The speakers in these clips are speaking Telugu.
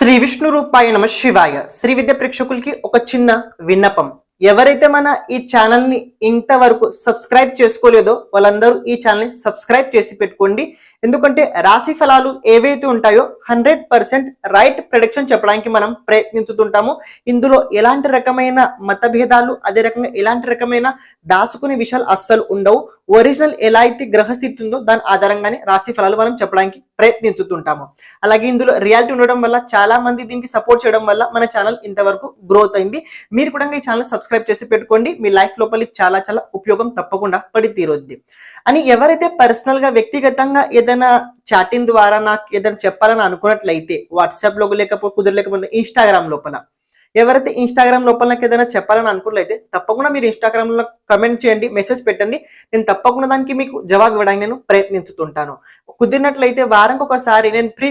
శ్రీ విష్ణు రూపాయ నమ శివాయ. శ్రీ విద్య ప్రేక్షకులకి ఒక చిన్న విన్నపం. ఎవరైతే మన ఈ ఛానల్ని ఇంతవరకు సబ్స్క్రైబ్ చేసుకోలేదో వాళ్ళందరూ ఈ ఛానల్ని సబ్స్క్రైబ్ చేసి పెట్టుకోండి. ఎందుకంటే రాశి ఫలాలు ఏవైతే ఉంటాయో హండ్రెడ్ పర్సెంట్ రైట్ ప్రొడక్షన్ చెప్పడానికి మనం ప్రయత్నించుతుంటాము. ఇందులో ఎలాంటి రకమైన మతభేదాలు అదే రకంగా ఎలాంటి రకమైన దాచుకునే విషయాలు అస్సలు ఉండవు. ఒరిజినల్ ఎలా అయితే గ్రహస్థితి ఉందో దాని ఆధారంగానే రాశి ఫలాలు మనం చెప్పడానికి ప్రయత్నించుతుంటాము. అలాగే ఇందులో రియాలిటీ ఉండడం వల్ల చాలా మంది దీనికి సపోర్ట్ చేయడం వల్ల మన ఛానల్ ఇంతవరకు గ్రోత్ అయింది. మీరు కూడా ఈ ఛానల్ సబ్స్క్రైబ్ చేసి పెట్టుకోండి. మీ లైఫ్ లోపలి చాలా చాలా ఉపయోగం తప్పకుండా పడి తీరుద్ది అని ఎవరైతే పర్సనల్గా వ్యక్తిగతంగా ఏదైనా చాటింగ్ ద్వారా నాకు ఏదైనా చెప్పాలని అనుకున్నట్లయితే వాట్సాప్లో లేకపోతే కుదరలేకపోతే ఇన్స్టాగ్రామ్ లోపల ఎవరైతే ఇన్స్టాగ్రామ్ లోపల నాకు ఏదైనా చెప్పాలని అనుకున్నట్లయితే తప్పకుండా మీరు ఇన్స్టాగ్రామ్లో కమెంట్ చేయండి మెసేజ్ పెట్టండి. నేను తప్పకుండా దానికి మీకు జవాబు ఇవ్వడానికి నేను ప్రయత్నించుతుంటాను. కుదిరినట్లయితే వారానికి ఒకసారి నేను ప్రీ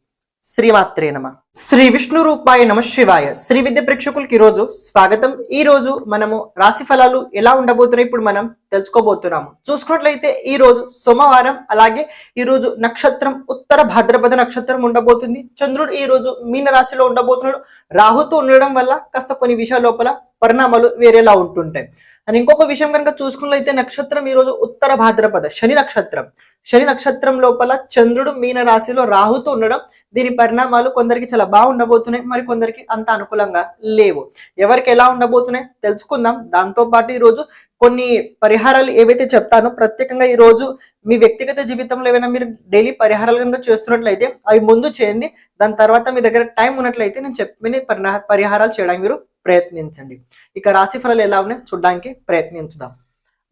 శ్రీమాత్రే నమ. శ్రీ విష్ణు రూపాయ నమ శివాయ. శ్రీ విద్య ప్రేక్షకులకి ఈరోజు రోజు స్వాగతం. ఈ రోజు మనము రాశి ఫలాలు ఎలా ఉండబోతున్నాయి ఇప్పుడు మనం తెలుసుకోబోతున్నాము. చూసుకున్నట్లయితే ఈ రోజు సోమవారం అలాగే ఈ రోజు నక్షత్రం ఉత్తర భాద్రపద నక్షత్రం ఉండబోతుంది. చంద్రుడు ఈ రోజు మీన రాశిలో ఉండబోతున్నాడు. రాహుతో ఉండడం వల్ల కాస్త కొన్ని విషయాల లోపల పరిణామాలు వేరేలా ఉంటుంటాయి. అని ఇంకొక విషయం కనుక చూసుకున్నట్లయితే నక్షత్రం ఈ రోజు ఉత్తర భాద్రపద శని నక్షత్రం. శని నక్షత్రం లోపల చంద్రుడు మీన రాశిలో రాహుతో ఉండడం దీని పరిణామాలు కొందరికి చాలా బాగుండబోతున్నాయి మరి కొందరికి అంత అనుకూలంగా లేవు. ఎవరికి ఎలా ఉండబోతున్నాయి తెలుసుకుందాం. దాంతో పాటు ఈ రోజు కొన్ని పరిహారాలు ఏవైతే చెప్తానో ప్రత్యేకంగా ఈ రోజు మీ వ్యక్తిగత జీవితంలో ఏమైనా మీరు డైలీ పరిహారాలు కనుక చేస్తున్నట్లయితే అవి ముందు చేయండి. దాని తర్వాత మీ దగ్గర టైం ఉన్నట్లయితే నేను చెప్పిన పరిహారాలు చేయడానికి మీరు ప్రయత్నించండి. ఇక రాశి ఫలాలు ఎలా ఉన్నాయో? చూడడానికి ప్రయత్నించుదాం.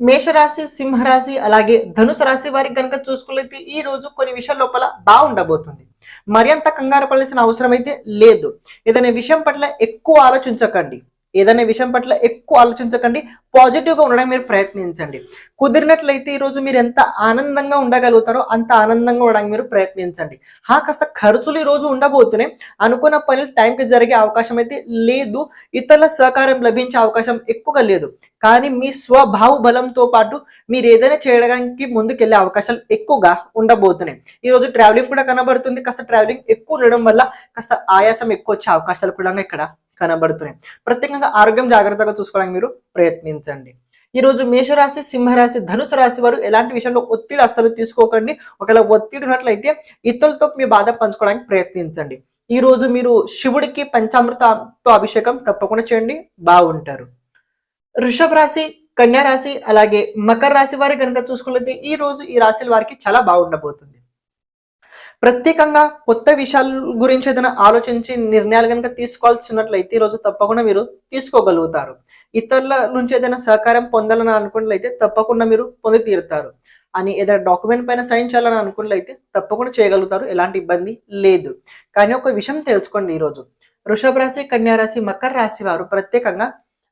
మేషరాశి సింహరాశి అలాగే ధనుసు రాశి వారికి కనుక చూసుకున్నైతే ఈ రోజు కొన్ని విషయాల లోపల బాగుండబోతుంది. మరింత కంగారు పడాల్సిన అవసరం అయితే లేదు. ఏదైనా విషయం పట్ల ఎక్కువ ఆలోచించకండి. ఏదైనా విషయం పట్ల ఎక్కువ ఆలోచించకండి పాజిటివ్గా ఉండడానికి మీరు ప్రయత్నించండి. కుదిరినట్లయితే ఈ రోజు మీరు ఎంత ఆనందంగా ఉండగలుగుతారో అంత ఆనందంగా ఉండడానికి మీరు ప్రయత్నించండి. హా కాస్త ఖర్చులు ఈ రోజు ఉండబోతున్నాయి అనుకున్న పనులు టైంకి జరిగే అవకాశం అయితే లేదు ఇతరుల సహకారం లభించే అవకాశం ఎక్కువగా లేదు. కానీ మీ స్వభావ బలంతో పాటు మీరు ఏదైనా చేయడానికి ముందుకెళ్ళే అవకాశాలు ఎక్కువగా ఉండబోతున్నాయి ఈరోజు ట్రావెలింగ్ కూడా కనబడుతుంది కాస్త ట్రావెలింగ్ ఎక్కువ ఉండడం వల్ల కాస్త ఆయాసం ఎక్కువ వచ్చే అవకాశాలు కూడా ఇక్కడ. కనబడుతున్నాయి. ప్రత్యేకంగా ఆరోగ్యం జాగ్రత్తగా చూసుకోవడానికి మీరు ప్రయత్నించండి. ఈ రోజు మేషరాశి సింహరాశి ధనుసు రాశి వారు ఎలాంటి విషయంలో ఒత్తిడి అస్సలు తీసుకోకండి. ఒకవేళ ఒత్తిడి ఉన్నట్లయితే ఇతరులతో మీ బాధ పంచుకోవడానికి ప్రయత్నించండి. ఈ రోజు మీరు శివుడికి పంచామృతంతో అభిషేకం తప్పకుండా చేయండి. బాగుంటారు. వృషభ రాశి కన్యా రాశి అలాగే మకర రాశి వారి కనుక చూసుకున్నట్లయితే ఈ రోజు ఈ రాశుల వారికి చాలా బాగుండబోతుంది. ప్రత్యేకంగా కొత్త విషయాల గురించి ఏదైనా ఆలోచించి నిర్ణయాలు కనుక తీసుకోవాల్సినట్లయితే ఈ రోజు తప్పకుండా మీరు తీసుకోగలుగుతారు. ఇతరుల నుంచి ఏదైనా సహకారం పొందాలని అనుకున్నట్లయితే తప్పకుండా మీరు పొంది తీరుతారు. అని ఏదైనా డాక్యుమెంట్ పైన సైన్ చేయాలని అనుకున్నట్లయితే తప్పకుండా చేయగలుగుతారు ఎలాంటి ఇబ్బంది లేదు. కానీ ఒక విషయం తెలుసుకోండి ఈరోజు వృషభ రాశి కన్యారాశి మకర రాశి వారు ప్రత్యేకంగా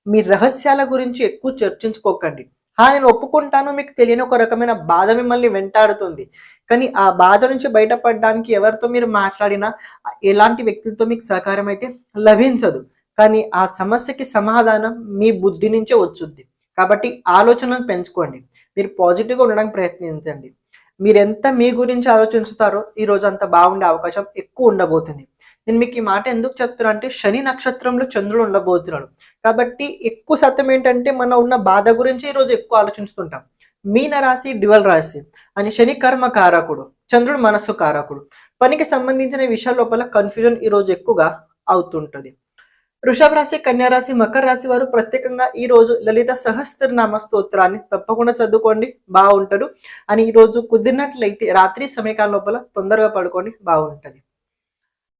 మీ రహస్యాల గురించి ఎక్కువ చర్చించుకోకండి. నేను ఒప్పుకుంటాను. మీకు తెలియని ఒక రకమైన బాధ మిమ్మల్ని వెంటాడుతుంది. కానీ ఆ బాధ నుంచి బయటపడడానికి ఎవరితో మీరు మాట్లాడినా ఎలాంటి వ్యక్తులతో మీకు సహకారం అయితే లభించదు. కానీ ఆ సమస్యకి సమాధానం మీ బుద్ధి నుంచే వచ్చుద్ది. కాబట్టి ఆలోచనను పెంచుకోండి. మీరు పాజిటివ్గా ఉండడానికి ప్రయత్నించండి. మీరెంత మీ గురించి ఆలోచించుతారో ఈ రోజు అంత బాగుండే అవకాశం ఎక్కువ ఉండబోతుంది. నేను మీకు ఈ మాట ఎందుకు చెప్తున్నా అంటే శని నక్షత్రంలో చంద్రుడు ఉండబోతున్నాడు. కాబట్టి ఎక్కువ శాతం ఏంటంటే మన ఉన్న బాధ గురించి ఈ రోజు ఎక్కువ ఆలోచిస్తుంటాం. మీన రాశి డివల్ రాశి అని శని కర్మ కారకుడు చంద్రుడు మనస్సు కారకుడు. పనికి సంబంధించిన విషయాల లోపల కన్ఫ్యూజన్ ఈ రోజు ఎక్కువగా అవుతుంటది. వృషభ రాశి కన్యా రాశి మకర రాశి వారు ప్రత్యేకంగా ఈ రోజు లలిత సహస్రనామ స్తోత్రాన్ని తప్పకుండా చదువుకోండి బాగుంటారు అని ఈ రోజు కుదిరినట్లయితే రాత్రి సమయకాల లోపల తొందరగా పడుకోండి బాగుంటది.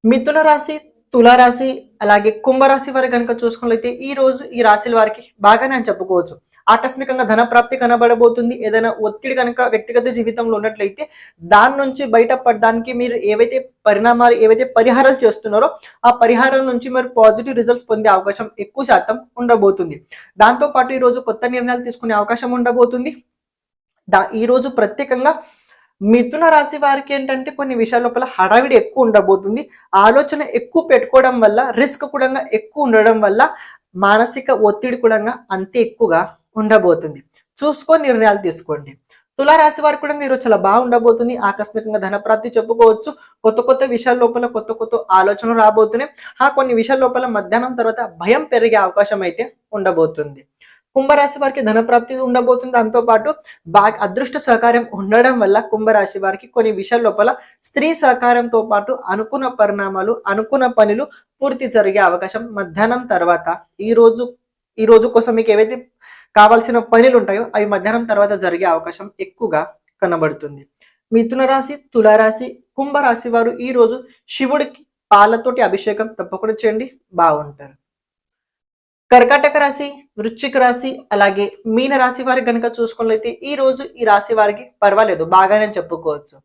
మిథున రాశి తులారాశి అలాగే కుంభరాశి వారు కనుక చూసుకున్నట్లయితే ఈ రోజు ఈ రాశుల వారికి బాగానే అని చెప్పుకోవచ్చు. ఆకస్మికంగా ధన ప్రాప్తి కనబడబోతుంది. ఏదైనా ఒత్తిడి కనుక వ్యక్తిగత జీవితంలో ఉన్నట్లయితే దాని నుంచి బయటపడడానికి మీరు ఏవైతే పరిణామాలు ఏవైతే పరిహారాలు చేస్తున్నారో ఆ పరిహారం నుంచి మీరు పాజిటివ్ రిజల్ట్స్ పొందే అవకాశం ఎక్కువ శాతం ఉండబోతుంది. దాంతో పాటు కొత్త నిర్ణయాలు తీసుకునే అవకాశం ఉండబోతుంది. దా ఈరోజు ప్రత్యేకంగా మిథున రాశి వారికి ఏంటంటే కొన్ని విషయాల లోపల హడావిడి ఎక్కువ ఉండబోతుంది. ఆలోచన ఎక్కువ పెట్టుకోవడం వల్ల రిస్క్ కూడా ఎక్కువ ఉండడం వల్ల మానసిక ఒత్తిడి కూడా అంతే ఎక్కువగా ఉండబోతుంది. చూసుకొని నిర్ణయాలు తీసుకోండి. తులారాశి వారికి కూడా మీరు చాలా బాగుండబోతుంది ఆకస్మికంగా ధనప్రాప్తి చెప్పుకోవచ్చు. కొత్త కొత్త విషయాల లోపల కొత్త కొత్త ఆలోచనలు రాబోతున్నాయి. ఆ కొన్ని విషయాల లోపల మధ్యాహ్నం తర్వాత భయం పెరిగే అవకాశం అయితే ఉండబోతుంది. కుంభరాశి వారికి ధన ప్రాప్తి ఉండబోతుంది. దాంతో పాటు బాగా అదృష్ట సహకారం ఉండడం వల్ల కుంభరాశి వారికి కొన్ని విషయాల లోపల స్త్రీ సహకారంతో పాటు అనుకున్న పరిణామాలు అనుకున్న పనులు పూర్తి జరిగే అవకాశం మధ్యాహ్నం తర్వాత. ఈ రోజు ఈ రోజు కోసం మీకు ఏవైతే కావాల్సిన పనులు ఉంటాయో అవి మధ్యాహ్నం తర్వాత జరిగే అవకాశం ఎక్కువగా కనబడుతుంది. మిథున రాశి తులారాశి కుంభరాశి వారు ఈ రోజు శివుడికి పాలతోటి అభిషేకం తప్పకుండా చేయండి. బాగుంటారు. కర్కాటక రాశి వృశ్చిక రాశి అలాగే మీన రాశి వారికి కనుక చూసుకున్నట్లయితే ఈ రోజు ఈ రాశి వారికి పర్వాలేదు. బాగానే చెప్పుకోవచ్చు.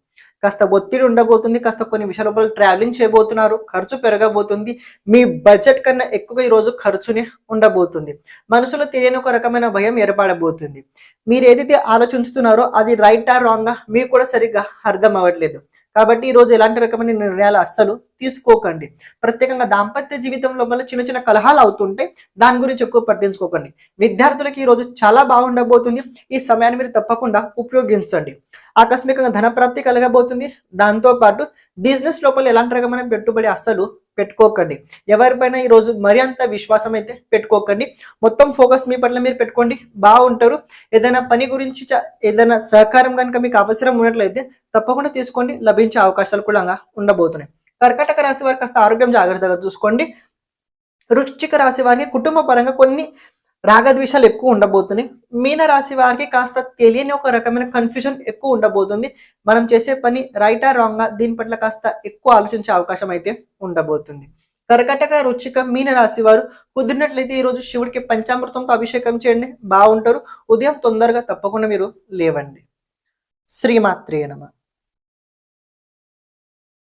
కాస్త ఒత్తిడి ఉండబోతుంది. కాస్త కొన్ని విషయాల ట్రావెలింగ్ చేయబోతున్నారు. ఖర్చు పెరగబోతుంది. మీ బడ్జెట్ కన్నా ఎక్కువగా ఈ రోజు ఖర్చుని ఉండబోతుంది. మనసులో తెలియని ఒక రకమైన భయం ఏర్పడబోతుంది. మీరు ఏదైతే ఆలోచిస్తున్నారో అది రైట్ ఆర్ రాంగ్ మీకు కూడా సరిగ్గా అర్థం అవ్వట్లేదు. కాబట్టి ఈరోజు ఎలాంటి రకమైన నిర్ణయాలు అస్సలు తీసుకోకండి. ప్రత్యేకంగా దాంపత్య జీవితం లోపల చిన్న చిన్న కలహాలు అవుతుంటే దాని గురించి ఎక్కువ పట్టించుకోకండి. విద్యార్థులకి ఈ రోజు చాలా బాగుండబోతుంది. ఈ సమయాన్ని మీరు తప్పకుండా ఉపయోగించండి. ఆకస్మికంగా ధన ప్రాప్తి కలగబోతుంది. దాంతో పాటు బిజినెస్ లోపల ఎలాంటి రకమైన పెట్టుబడి అస్సలు పెట్టుకోకండి. ఎవరిపైన ఈ రోజు మరి అంత విశ్వాసం అయితే పెట్టుకోకండి. మొత్తం ఫోకస్ మీ పట్ల మీరు పెట్టుకోండి. బాగుంటారు. ఏదైనా పని గురించి ఏదైనా సహకారం కనుక మీకు అవసరం ఉన్నట్లయితే తప్పకుండా తీసుకోండి. లభించే అవకాశాలు కూడా ఉండబోతున్నాయి. కర్కటక రాశి వారికి కాస్త ఆరోగ్యం జాగ్రత్తగా చూసుకోండి. వృశ్చిక రాశి వారికి కుటుంబ పరంగా కొన్ని రాగద్వేషాలు ఎక్కువ ఉండబోతున్నాయి. మీన రాశి వారికి కాస్త తెలియని ఒక రకమైన కన్ఫ్యూజన్ ఎక్కువ ఉండబోతుంది. మనం చేసే పని రైటా రాంగా దీని పట్ల కాస్త ఎక్కువ ఆలోచించే అవకాశం అయితే ఉండబోతుంది. కర్కటక రుచిక మీన రాశి వారు కుదిరినట్లయితే ఈ రోజు శివుడికి పంచామృతంతో అభిషేకం చేయండి. బాగుంటారు. ఉదయం తొందరగా తప్పకుండా మీరు లేవండి. శ్రీమాత్రే నమ.